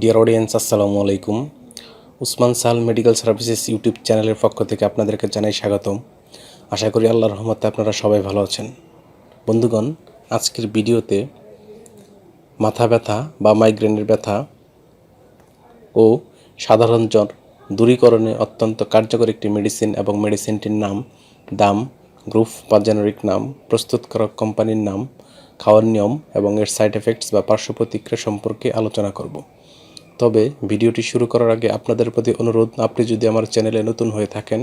Dear audience আসসালামু আলাইকুম উসমান সাল মেডিকেল সার্ভিসেস ইউটিউব চ্যানেলের পক্ষ থেকে আপনাদেরকে জানাই স্বাগতম। আশা করি আল্লাহর রহমতে আপনারা সবাই ভালো আছেন। বন্ধুগণ, আজকের ভিডিওতে মাথা ব্যথা বা মাইগ্রেনের ব্যথা ও সাধারণ জ্বর দূরীকরণে অত্যন্ত কার্যকর একটি মেডিসিন এবং মেডিসিনটির নাম দাম গ্রুপ বা জেনারিক নাম প্রস্তুতকারক কোম্পানির নাম, খাওয়ার নিয়ম এবং এর সাইড এফেক্টস বা পার্শ্ব প্রতিক্রিয়া সম্পর্কে আলোচনা করব। তবে ভিডিওটি শুরু করার আগে আপনাদের প্রতি অনুরোধ, আপনি যদি আমার চ্যানেলে নতুন হয়ে থাকেন,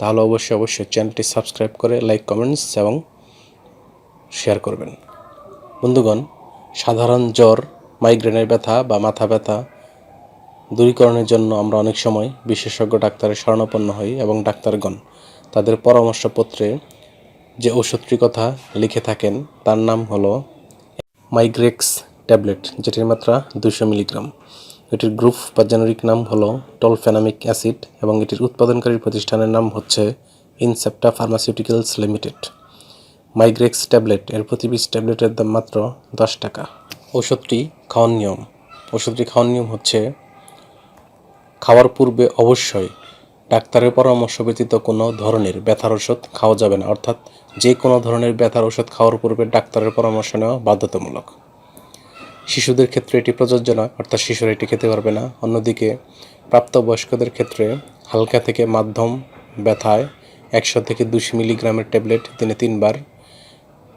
তাহলে অবশ্যই অবশ্যই চ্যানেলটি সাবস্ক্রাইব করে লাইক, কমেন্টস এবং শেয়ার করবেন। বন্ধুগণ, সাধারণ জ্বর, মাইগ্রেনের ব্যথা বা মাথা ব্যথা দূরীকরণের জন্য আমরা অনেক সময় বিশেষজ্ঞ ডাক্তারের শরণাপন্ন হই এবং ডাক্তারগণ তাদের পরামর্শপত্রে যে ওষুধটি কথা লিখে থাকেন, তার নাম হলো মাইগ্রেক্স ট্যাবলেট, যেটির মাত্রা দুশো মিলিগ্রাম। এটির গ্রুপ বা জেনারিক নাম হলো টলফেনামিক অ্যাসিড এবং এটির উৎপাদনকারী প্রতিষ্ঠানের নাম হচ্ছে Incepta Pharmaceuticals Limited. Migrex tablet, এর প্রতি পিস ট্যাবলেটের দাম মাত্র দশ টাকা। ওষুধটি খাওয়ার নিয়ম। ওষুধটি খাওয়ার নিয়ম হচ্ছে, খাওয়ার পূর্বে অবশ্যই ডাক্তারের পরামর্শ ব্যতীত কোনো ধরনের ব্যথার ওষুধ খাওয়া যাবে না। অর্থাৎ যে কোনো ধরনের ব্যথার ওষুধ খাওয়ার পূর্বে ডাক্তারের পরামর্শ নেওয়া বাধ্যতামূলক। শিশুদের ক্ষেত্রে এটি প্রযোজ্য নয়, অর্থাৎ শিশুরা এটি খেতে পারবে না। অন্যদিকে, প্রাপ্তবয়স্কদের ক্ষেত্রে হালকা থেকে মাধ্যম ব্যথায় একশো থেকে দুশো মিলিগ্রামের ট্যাবলেট দিনে তিনবার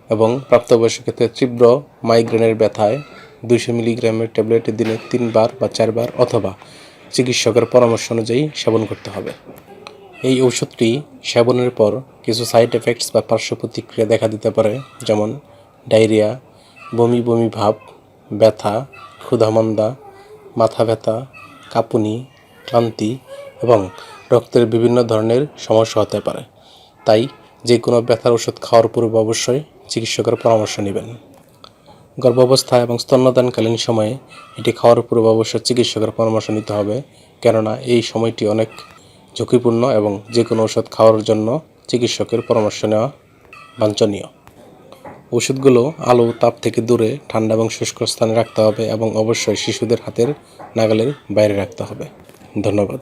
এবং প্রাপ্তবয়স্ক ক্ষেত্রে তীব্র মাইগ্রেনের ব্যথায় দুশো মিলিগ্রামের ট্যাবলেট দিনে তিনবার বা চারবার অথবা চিকিৎসকের পরামর্শ অনুযায়ী সেবন করতে হবে। এই ঔষধটি সেবনের পর কিছু সাইড এফেক্টস বা পার্শ্ব প্রতিক্রিয়া দেখা দিতে পারে, যেমন ডায়রিয়া, বমি বমি ভাব ব্যথা, ক্ষুধামন্দা মাথা ব্যথা কাঁপুনি, ক্লান্তি এবং রক্তের বিভিন্ন ধরনের সমস্যা হতে পারে। তাই যে কোনো ব্যথার ওষুধ খাওয়ার পূর্বে অবশ্যই চিকিৎসকের পরামর্শ নেবেন। গর্ভাবস্থা এবং স্তন্যদানকালীন সময়ে এটি খাওয়ার পূর্বে অবশ্যই চিকিৎসকের পরামর্শ নিতে হবে। কেননা এই সময়টি অনেক ঝুঁকিপূর্ণ এবং যে কোনো ওষুধ খাওয়ার জন্য চিকিৎসকের পরামর্শ নেওয়া বাঞ্ছনীয়। ওষুধগুলো আলো, তাপ থেকে দূরে, ঠান্ডা এবং শুষ্ক স্থানে রাখতে হবে এবং অবশ্যই শিশুদের হাতের নাগালের বাইরে রাখতে হবে। ধন্যবাদ।